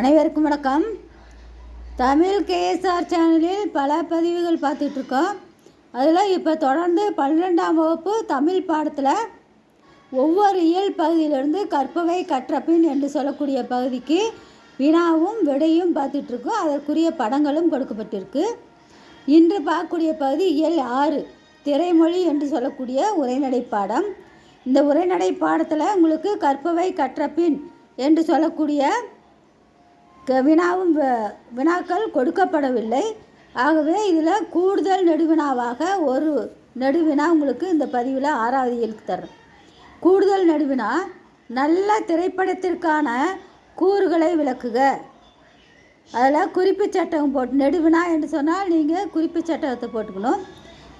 அனைவருக்கும் வணக்கம். தமிழ் கேஎஸ்ஆர் சேனலில் பல பதிவுகள் பார்த்துட்ருக்கோம். அதில் இப்போ தொடர்ந்து பன்னிரெண்டாம் வகுப்பு தமிழ் பாடத்தில் ஒவ்வொரு இயல் பகுதியிலிருந்து கற்பவை கற்றப்பின் என்று சொல்லக்கூடிய பகுதிக்கு வினாவும் விடையும் பார்த்துட்ருக்கோம். அதற்குரிய படங்களும் கொடுக்கப்பட்டிருக்கு. இன்று பார்க்கக்கூடிய பகுதி இயல் ஆறு திரைமொழி என்று சொல்லக்கூடிய உரைநடை பாடம். இந்த உரைநடை பாடத்தில் உங்களுக்கு கற்பவை கற்றப்பின் என்று சொல்லக்கூடிய வினாவும் வினாக்கள் கொடுக்கப்படவில்லை. ஆகவே இதில் கூடுதல் நெடுவினாவாக ஒரு நெடுவினா உங்களுக்கு இந்த பதிவில் ஆறாவது இயலுக்கு தர்றேன் கூடுதல் நெடுவினா நல்ல திரைப்படத்திற்கான கூறுகளை விளக்குக. அதில் குறிப்பு சட்டம் போட்டு நெடுவினா என்று சொன்னால் நீங்கள் குறிப்பு சட்டத்தை போட்டுக்கணும்.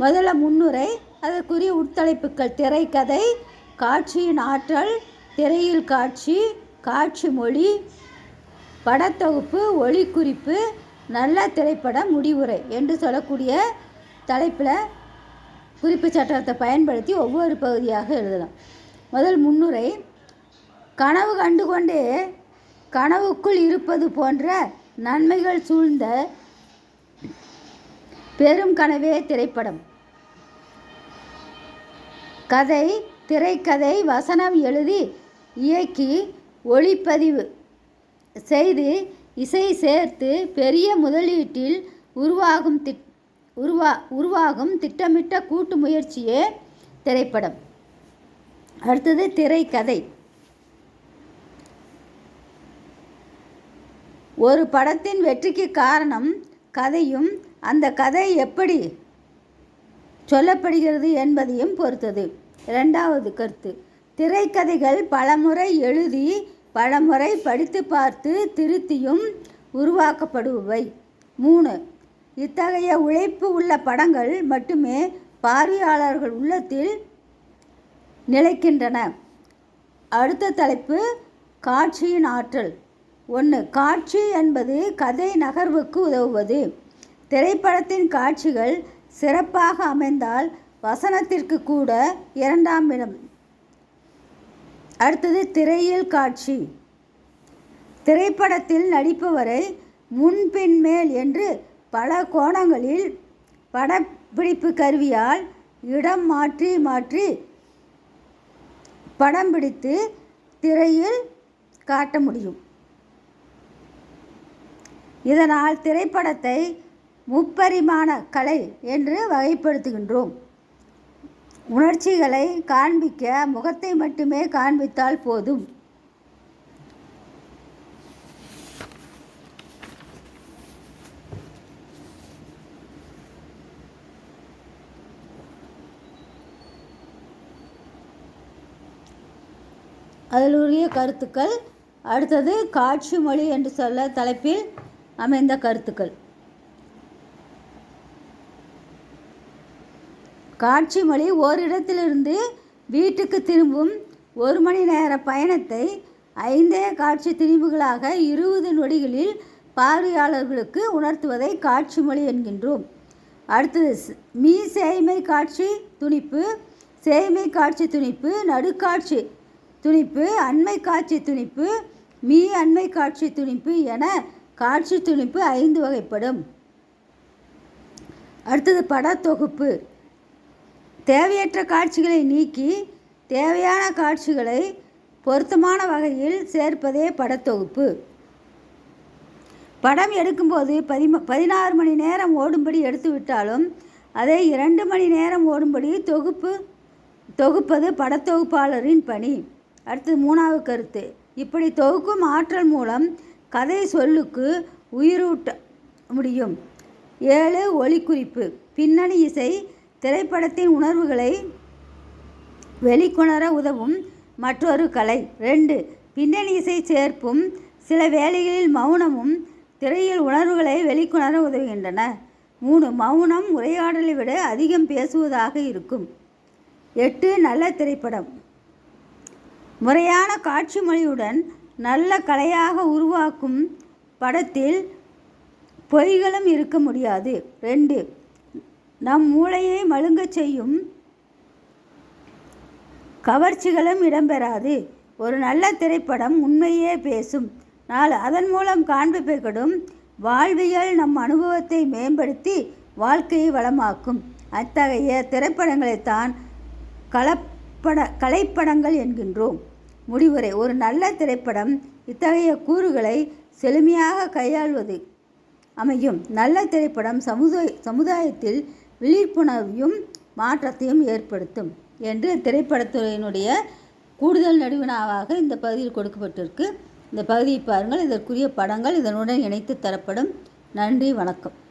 முதல்ல முன்னுரை அதற்குரிய உட்தலைப்புகள் திரைக்கதை காட்சியின் ஆற்றல் திரையில் காட்சி காட்சி மொழி படத்தொகுப்பு ஒளிக்குறிப்பு நல்ல திரைப்படம் முடிவுரை என்று சொல்லக்கூடிய தலைப்பில் குறிப்பு சட்டத்தை பயன்படுத்தி ஒவ்வொரு பகுதியாக எழுதலாம். முதல் முன்னுரை கனவு கண்டுகொண்டே கனவுக்குள் இருப்பது போன்ற நன்மைகள் சூழ்ந்த பெரும் கனவே திரைப்படம். கதை திரைக்கதை வசனம் எழுதி இயக்கி ஒளிப்பதிவு. செய்து இசை சேர்த்து பெரிய முதலீட்டில் உருவாகும் திட் உருவா உருவாகும் திட்டமிட்ட கூட்டு முயற்சியே திரைப்படம். அடுத்தது திரைக்கதை. ஒரு படத்தின் வெற்றிக்கு காரணம் கதையும் அந்த கதை எப்படி சொல்லப்படுகிறது என்பதையும் பொறுத்தது. இரண்டாவது கருத்து திரைக்கதைகள் பலமுறை எழுதி பலமுறை படித்து பார்த்து திருத்தியும் உருவாக்கப்படுபவை. மூணு இத்தகைய உழைப்பு உள்ள படங்கள் மட்டுமே பார்வையாளர்கள் உள்ளத்தில் நிலைக்கின்றன. அடுத்த தலைப்பு காட்சியின் ஆற்றல். ஒன்று காட்சி என்பது கதை நகர்வுக்கு உதவுவது. திரைப்படத்தின் காட்சிகள் சிறப்பாக அமைந்தால் வசனத்திற்கு கூட இரண்டாம் இடம். அடுத்தது திரையில் காட்சி. திரைப்படத்தில் நடிப்பவரை முன்பின் மேல் என்று பல கோணங்களில் படப்பிடிப்பு கருவியால் இடம் மாற்றி மாற்றி படம் பிடித்து திரையில் காட்ட முடியும். இதனால் திரைப்படத்தை முப்பரிமாண கலை என்று வகைப்படுத்துகின்றோம். உணர்ச்சிகளை காண்பிக்க முகத்தை மட்டுமே காண்பித்தால் போதும். அதில் உரிய கருத்துக்கள் அடுத்தது காட்சி மொழி என்று சொல்ல தலைப்பில் அமைந்த கருத்துக்கள். காட்சி மொழி ஓரிடத்திலிருந்து வீட்டுக்கு திரும்பும் ஒரு மணி நேர பயணத்தை ஐந்தே காட்சி திணிவுகளாக இருபது நொடிகளில் பார்வையாளர்களுக்கு உணர்த்துவதை காட்சி மொழி என்கின்றோம். அடுத்தது மீ சேய்மை காட்சி துணிப்பு சேய்மை காட்சி துணிப்பு நடுக்காட்சி துணிப்பு அண்மை காட்சி துணிப்பு மீ அண்மை காட்சி துணிப்பு என காட்சி துணிப்பு ஐந்து வகைப்படும். அடுத்தது படத்தொகுப்பு. தேவையற்ற காட்சிகளை நீக்கி தேவையான காட்சிகளை பொருத்தமான வகையில் சேர்ப்பதே படத்தொகுப்பு. படம் எடுக்கும்போது பதிம பதினாறு மணி நேரம் ஓடும்படி எடுத்துவிட்டாலும் அதை இரண்டு மணி நேரம் ஓடும்படி தொகுப்பு தொகுப்பது படத்தொகுப்பாளரின் பணி. அடுத்தது மூணாவது கருத்து. இப்படி தொகுக்கும் ஆற்றல் மூலம் கதை சொல்லுக்கு உயிரூட்ட முடியும். ஏழு ஒளிக்குறிப்பு பின்னணி இசை திரைப்படத்தின் உணர்வுகளை வெளிக்கொணர உதவும் மற்றொரு கலை. ரெண்டு பின்னணி இசை சேர்ப்பும் சில வேளைகளில் மௌனமும் திரையில் உணர்வுகளை வெளிக்கொணர உதவுகின்றன. மூணு மௌனம் உரையாடலை விட அதிகம் பேசுவதாக இருக்கும். எட்டு நல்ல திரைப்படம். முறையான காட்சி மொழியுடன் நல்ல கலையாக உருவாக்கும் படத்தில் பொய்களும் இருக்க முடியாது. ரெண்டு நம் மூளையை மழுங்கச் செய்யும் கவர்ச்சிகளும் இடம்பெறாது. ஒரு நல்ல திரைப்படம் உண்மையே பேசும். நாலு அதன் மூலம் காண்பிக்கப்படும் வாழ்வியல் நம் அனுபவத்தை மேம்படுத்தி வாழ்க்கையை வளமாக்கும். அத்தகைய திரைப்படங்களைத்தான் கலப்பட கலைப்படங்கள் என்கின்றோம். முடிவுரை ஒரு நல்ல திரைப்படம் இத்தகைய கூறுகளை செழுமையாக கையாள்வது அமையும். நல்ல திரைப்படம் சமுதாய சமுதாயத்தில் விழிப்புணர்வையும் மாற்றத்தையும் ஏற்படுத்தும் என்று திரைப்படத்துறையினுடைய கூடுதல் நடுவினாவாக இந்த பகுதியில் கொடுக்கப்பட்டிருக்கு. இந்த பகுதியை பாருங்கள். இதற்குரிய படங்கள் இதனுடன் இணைத்து தரப்படும். நன்றி. வணக்கம்.